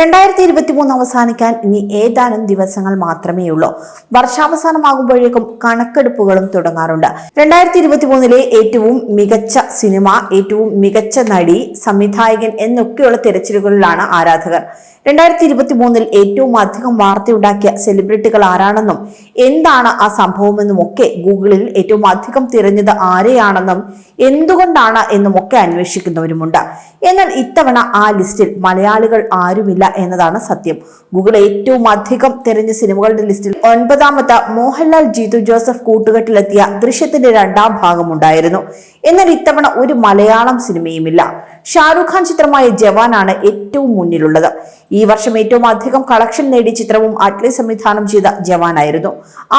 രണ്ടായിരത്തി ഇരുപത്തി മൂന്ന് അവസാനിക്കാൻ ഇനി ഏതാനും ദിവസങ്ങൾ മാത്രമേ ഉള്ളൂ വർഷാവസാനമാകുമ്പോഴേക്കും കണക്കെടുപ്പുകളും തുടങ്ങാറുണ്ട്. രണ്ടായിരത്തി ഇരുപത്തി മൂന്നിലെ ഏറ്റവും മികച്ച സിനിമ ഏറ്റവും മികച്ച നടി സംവിധായകൻ എന്നൊക്കെയുള്ള തിരച്ചിലുകളിലാണ് ആരാധകർ. രണ്ടായിരത്തി ഇരുപത്തി മൂന്നിൽ ഏറ്റവും അധികം വാർത്തയുണ്ടാക്കിയ സെലിബ്രിറ്റികൾ ആരാണെന്നും എന്താണ് ആ സംഭവമെന്നും ഒക്കെ ഗൂഗിളിൽ ഏറ്റവും അധികം തിരഞ്ഞത് ആരെയാണെന്നും എന്തുകൊണ്ടാണ് എന്നും ഒക്കെ അന്വേഷിക്കുന്നവരുമുണ്ട്. എന്നാൽ ഇത്തവണ ആ ലിസ്റ്റിൽ മലയാളികൾ ആരുമില്ല എന്നതാണ് സത്യം. ഗൂഗിൾ ഏറ്റവും അധികം തെരഞ്ഞ സിനിമകളുടെ ലിസ്റ്റിൽ ഒൻപതാമത്തെ മോഹൻലാൽ ജീതു ജോസഫ് കൂട്ടുകെട്ടിലെത്തിയ ദൃശ്യത്തിന്റെ രണ്ടാം ഭാഗമുണ്ടായിരുന്നു. എന്നാൽ ഇത്തവണ ഒരു മലയാളം സിനിമയുമില്ല. ഷാരൂഖ് ഖാൻ ചിത്രമായ ജവാനാണ് ഏറ്റവും മുന്നിലുള്ളത്. ഈ വർഷം ഏറ്റവും അധികം കളക്ഷൻ നേടിയ ചിത്രവും അറ്റ്ലി സംവിധാനം ചെയ്ത ജവാനായിരുന്നു.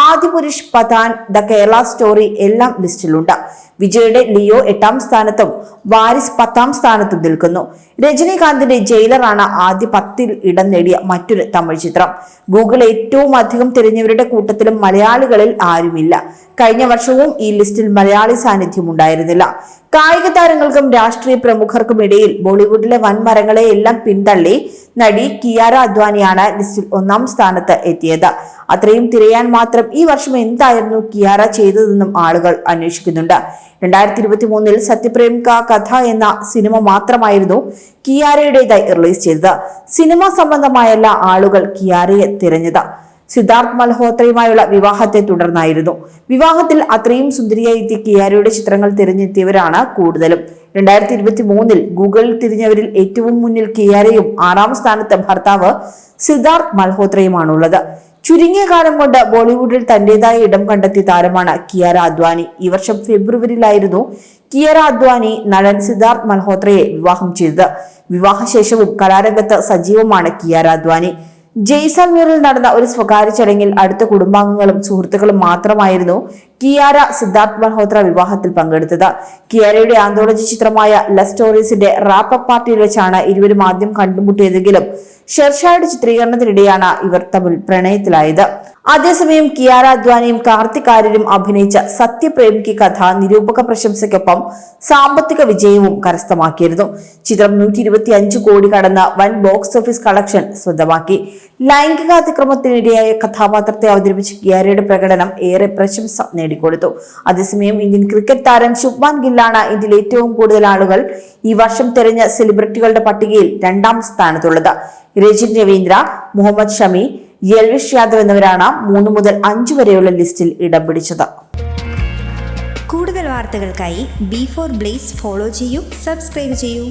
ആദിപുരുഷ് പതാൻ ദ കേരള സ്റ്റോറി എല്ലാം ലിസ്റ്റിലുണ്ട്. വിജയുടെ ലിയോ എട്ടാം സ്ഥാനത്തും വാരിസ് പത്താം സ്ഥാനത്തും നിൽക്കുന്നു. രജനീകാന്തിന്റെ ജയിലറാണ് ആദ്യ പത്തിൽ ഇടം നേടിയ മറ്റൊരു തമിഴ് ചിത്രം. ഗൂഗിൾ ഏറ്റവും അധികം തിരഞ്ഞവരുടെ കൂട്ടത്തിലും മലയാളികളിൽ ആരുമില്ല. കഴിഞ്ഞ വർഷവും ഈ ലിസ്റ്റിൽ മലയാളി സാന്നിധ്യം ഉണ്ടായിരുന്നില്ല. കായിക താരങ്ങൾക്കും രാഷ്ട്രീയ പ്രമുഖർക്കും ഇടയിൽ ബോളിവുഡിലെ വൻമരങ്ങളെ എല്ലാം പിന്തള്ളി നടി കിയാര അദ്വാനിയാണ് ലിസ്റ്റിൽ ഒന്നാം സ്ഥാനത്ത് എത്തിയത്. അത്രയും തിരയാൻ മാത്രം ഈ വർഷം എന്തായിരുന്നു കിയാര ചെയ്തതെന്നും ആളുകൾ അന്വേഷിക്കുന്നുണ്ട്. രണ്ടായിരത്തി ഇരുപത്തി മൂന്നിൽ സത്യപ്രേം കാ കഥ എന്ന സിനിമ മാത്രമായിരുന്നു കിയാരയുടേതായി റിലീസ് ചെയ്തത്. സിനിമ സംബന്ധമായല്ല ആളുകൾ കിയാരയെ തിരഞ്ഞത്. സിദ്ധാർത്ഥ് മൽഹോത്രയുമായുള്ള വിവാഹത്തെ തുടർന്നായിരുന്നു. വിവാഹത്തിൽ അത്രയും സുന്ദരിയായി എത്തിയ കിയാരയുടെ ചിത്രങ്ങൾ തിരഞ്ഞെത്തിയവരാണ് കൂടുതലും. രണ്ടായിരത്തി ഇരുപത്തി മൂന്നിൽ ഗൂഗിളിൽ തിരിഞ്ഞവരിൽ ഏറ്റവും മുന്നിൽ കിയാരയും ആറാം സ്ഥാനത്ത് ഭർത്താവ് സിദ്ധാർത്ഥ് മൽഹോത്രയുമാണുള്ളത്. ചുരുങ്ങിയ കാലം കൊണ്ട് ബോളിവുഡിൽ തന്റേതായ ഇടം കണ്ടെത്തിയ താരമാണ് കിയാര അദ്വാനി. ഈ വർഷം ഫെബ്രുവരിയിലായിരുന്നു കിയറ അദ്വാനി നടൻ സിദ്ധാർത്ഥ് മൽഹോത്രയെ വിവാഹം ചെയ്തത്. വിവാഹശേഷവും കലാരംഗത്ത് സജീവമാണ് കിയാര അദ്വാനി. ജയ്സൽമീറിൽ നടന്ന ഒരു സ്വകാര്യ ചടങ്ങിൽ അടുത്ത കുടുംബാംഗങ്ങളും സുഹൃത്തുക്കളും മാത്രമായിരുന്നു കിയാര സിദ്ധാർത്ഥ് മൽഹോത്ര വിവാഹത്തിൽ പങ്കെടുത്തത്. കിയാരയുടെ ആന്തോളജി ചിത്രമായ ല സ്റ്റോറീസിന്റെ റാപ്പ് അപ്പ് പാർട്ടിയിൽ വെച്ചാണ് ഇരുവരും ആദ്യം കണ്ടുമുട്ടിയതെങ്കിലും ഷെർഷായുടെ ചിത്രീകരണത്തിനിടെയാണ് ഇവർ തമ്മിൽ പ്രണയത്തിലായത്. അതേസമയം കിയാര അദ്വാനിയും കാർത്തിക് ആര്യരും അഭിനയിച്ച സത്യപ്രേമിക്ക് കഥ നിരൂപക പ്രശംസയ്ക്കൊപ്പം സാമ്പത്തിക വിജയവും കരസ്ഥമാക്കിയിരുന്നു. ചിത്രം നൂറ്റി ഇരുപത്തി അഞ്ച് കോടി കടന്ന വൻ ബോക്സ് ഓഫീസ് കളക്ഷൻ സ്വന്തമാക്കി. ലൈംഗികാതിക്രമത്തിനിരയായ കഥാപാത്രത്തെ അവതരിപ്പിച്ച കിയാരയുടെ പ്രകടനം ഏറെ പ്രശംസ നേടിക്കൊടുത്തു. അതേസമയം ഇന്ത്യൻ ക്രിക്കറ്റ് താരം ശുഭ്മാൻ ഗില്ലാണ് ഇതിൽ ഏറ്റവും കൂടുതൽ ആളുകൾ ഈ വർഷം തെരഞ്ഞ സെലിബ്രിറ്റികളുടെ പട്ടികയിൽ രണ്ടാം സ്ഥാനത്തുള്ളത്. രജിൻ രവീന്ദ്ര മുഹമ്മദ് ഷമി യൽവിഷ് യാദവ് എന്നിവരാണ് മൂന്ന് മുതൽ അഞ്ച് വരെയുള്ള ലിസ്റ്റിൽ ഇടം പിടിച്ചത്. കൂടുതൽ വാർത്തകൾക്കായി ബി ഫോർ ബ്ലേസ് ഫോളോ ചെയ്യൂ സബ്സ്ക്രൈബ് ചെയ്യൂ.